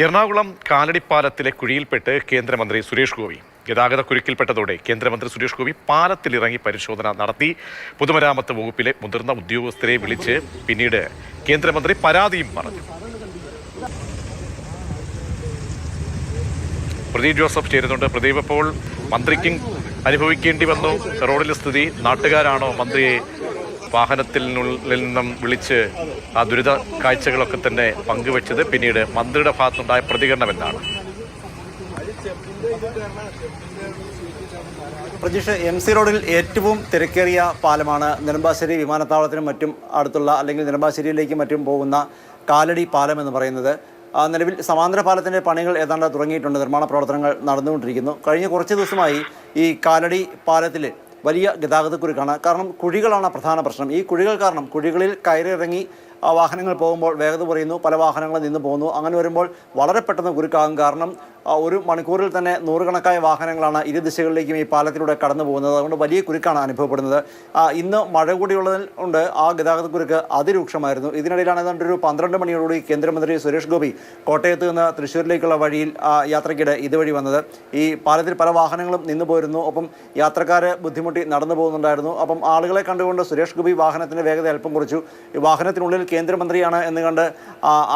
എറണാകുളം കാലടിപ്പാലത്തിലെ കുഴിയിൽപ്പെട്ട് കേന്ദ്രമന്ത്രി സുരേഷ് ഗോപി. ഗതാഗത കുരുക്കിൽപ്പെട്ടതോടെ കേന്ദ്രമന്ത്രി സുരേഷ് ഗോപി പാലത്തിലിറങ്ങി പരിശോധന നടത്തി. പൊതുമരാമത്ത് വകുപ്പിലെ മുതിർന്ന ഉദ്യോഗസ്ഥരെ വിളിച്ച് പിന്നീട് കേന്ദ്രമന്ത്രി പരാതിയും പറഞ്ഞു. പ്രദീപ് ജോസഫ് ചേരുന്നുണ്ട്. പ്രദീപ് ഇപ്പോൾ മന്ത്രിക്കും അനുഭവിക്കേണ്ടി വന്നു. റോഡിലെ സ്ഥിതി നാട്ടുകാരാണോ മന്ത്രിയെ വാഹനത്തിൽ നിന്നും വിളിച്ച് ആ ദുരിത കാഴ്ചകളൊക്കെ തന്നെ പങ്കുവെച്ചത് പിന്നീട് മന്ത്രിയുടെ ഭാഗത്തുണ്ടായ പ്രതികരണം എന്താണ് പ്രജീഷ് എം സി റോഡിൽ ഏറ്റവും തിരക്കേറിയ പാലമാണ് നെടുമ്പാശ്ശേരി വിമാനത്താവളത്തിനും മറ്റും അടുത്തുള്ള അല്ലെങ്കിൽ നെടുമ്പാശ്ശേരിയിലേക്കും മറ്റും പോകുന്ന കാലടി പാലം എന്ന് പറയുന്നത്. നിലവിൽ സമാന്തര പാലത്തിന്റെ പണികൾ ഏതാണ്ട് തുടങ്ങിയിട്ടുണ്ട്. നിർമ്മാണ പ്രവർത്തനങ്ങൾ നടന്നുകൊണ്ടിരിക്കുന്നു. കഴിഞ്ഞ കുറച്ച് ദിവസമായി ഈ കാലടി പാലത്തിൽ വലിയ ഗതാഗതക്കുരുക്കാണ് കാരണം കുഴികളാണ് പ്രധാന പ്രശ്നം. ഈ കുഴികൾ കാരണം കുഴികളിൽ കയറിയിറങ്ങി വാഹനങ്ങൾ പോകുമ്പോൾ വേഗത കുറയുന്നു പല വാഹനങ്ങളും നിന്ന് പോകുന്നു. അങ്ങനെ വരുമ്പോൾ വളരെ പെട്ടെന്ന് കുരുക്കാകും കാരണം ഒരു മണിക്കൂറിൽ തന്നെ നൂറുകണക്കായ വാഹനങ്ങളാണ് ഇരു ദിശകളിലേക്കും ഈ പാലത്തിലൂടെ കടന്നു പോകുന്നത്. അതുകൊണ്ട് വലിയ കുരുക്കാണ് അനുഭവപ്പെടുന്നത്. ഇന്ന് മഴ കൂടിയുള്ളതിൽ കൊണ്ട് ആ ഗതാഗതക്കുരുക്ക് അതിരൂക്ഷമായിരുന്നു. ഇതിനിടയിലാണ് ഏതാണ്ട് ഒരു പന്ത്രണ്ട് മണിയോടുകൂടി കേന്ദ്രമന്ത്രി സുരേഷ് ഗോപി കോട്ടയത്ത് നിന്ന് തൃശ്ശൂരിലേക്കുള്ള വഴിയിൽ യാത്രയ്ക്കിടെ ഇതുവഴി വന്നത്. ഈ പാലത്തിൽ പല വാഹനങ്ങളും നിന്നു പോയിരുന്നു ഒപ്പം യാത്രക്കാരെ ബുദ്ധിമുട്ടി നടന്നു പോകുന്നുണ്ടായിരുന്നു. അപ്പം ആളുകളെ കണ്ടുകൊണ്ട് സുരേഷ് ഗോപി വാഹനത്തിന്റെ വേഗത അല്പം കുറച്ചു. വാഹനത്തിനുള്ളിൽ കേന്ദ്രമന്ത്രിയാണ് എന്ന് കണ്ട്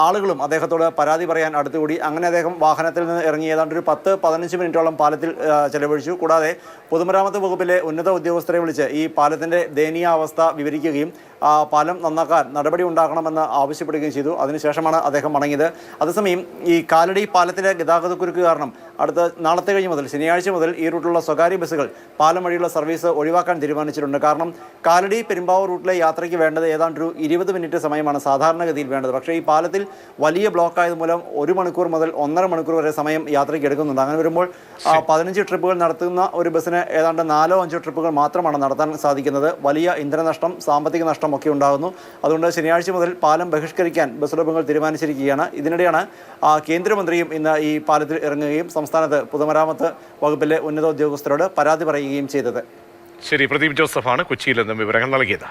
ആളുകളും അദ്ദേഹത്തോട് പരാതി പറയാൻ അടുത്തുകൂടി. അങ്ങനെ അദ്ദേഹം വാഹനത്തിൽ നിന്ന് ഇറങ്ങി ഏതാണ്ട് ഒരു പത്ത് പതിനഞ്ച് മിനിറ്റോളം പാലത്തിൽ ചെലവഴിച്ചു. കൂടാതെ പൊതുമരാമത്ത് വകുപ്പിലെ ഉന്നത ഉദ്യോഗസ്ഥരെ വിളിച്ച് ഈ പാലത്തിന്റെ ദയനീയ അവസ്ഥ വിവരിക്കുകയും പാലം നന്നാക്കാൻ നടപടി ഉണ്ടാക്കണമെന്ന് ആവശ്യപ്പെടുകയും ചെയ്തു. അതിനുശേഷമാണ് അദ്ദേഹം മടങ്ങിയത്. അതേസമയം ഈ കാലടി പാലത്തിലെ ഗതാഗതക്കുരുക്ക് കാരണം അടുത്ത നാളത്തെ കഴിഞ്ഞ് മുതൽ ശനിയാഴ്ച മുതൽ ഈ റൂട്ടിലുള്ള സ്വകാര്യ ബസ്സുകൾ പാലം വഴിയുള്ള സർവീസ് ഒഴിവാക്കാൻ തീരുമാനിച്ചിട്ടുണ്ട്. കാരണം കാലടി പെരുമ്പാവൂർ റൂട്ടിലെ യാത്രയ്ക്ക് വേണ്ടത് ഏതാണ്ട് ഒരു ഇരുപത് മിനിറ്റ് സമയമാണ് സാധാരണഗതിയിൽ വേണ്ടത്. പക്ഷേ ഈ പാലത്തിൽ വലിയ ബ്ലോക്ക് ആയത് മൂലം ഒരു മണിക്കൂർ മുതൽ ഒന്നര മണിക്കൂർ വരെ സമയം യാത്രയ്ക്ക് എടുക്കുന്നുണ്ട്. അങ്ങനെ വരുമ്പോൾ പതിനഞ്ച് ട്രിപ്പുകൾ നടത്തുന്ന ഒരു ബസ്സിന് ഏതാണ്ട് നാലോ അഞ്ചോ ട്രിപ്പുകൾ മാത്രമാണ് നടത്താൻ സാധിക്കുന്നത്. വലിയ ഇന്ധനനഷ്ടം സാമ്പത്തിക നഷ്ടം ഒക്കെ ഉണ്ടാകുന്നു. അതുകൊണ്ട് ശനിയാഴ്ച മുതൽ പാലം ബഹിഷ്കരിക്കാൻ ബസ് ഉടമകൾ തീരുമാനിച്ചിരിക്കുകയാണ്. ഇതിനിടെയാണ് കേന്ദ്രമന്ത്രിയും ഇന്ന് ഈ പാലത്തിൽ ഇറങ്ങുകയും സംസ്ഥാനത്ത് പൊതുമരാമത്ത് വകുപ്പിലെ ഉന്നത ഉദ്യോഗസ്ഥരോട് പരാതി പറയുകയും ചെയ്തത്. ശരി പ്രദീപ് ജോസഫാണ് കൊച്ചിയിൽ നിന്നും വിവരങ്ങൾ നൽകിയത്.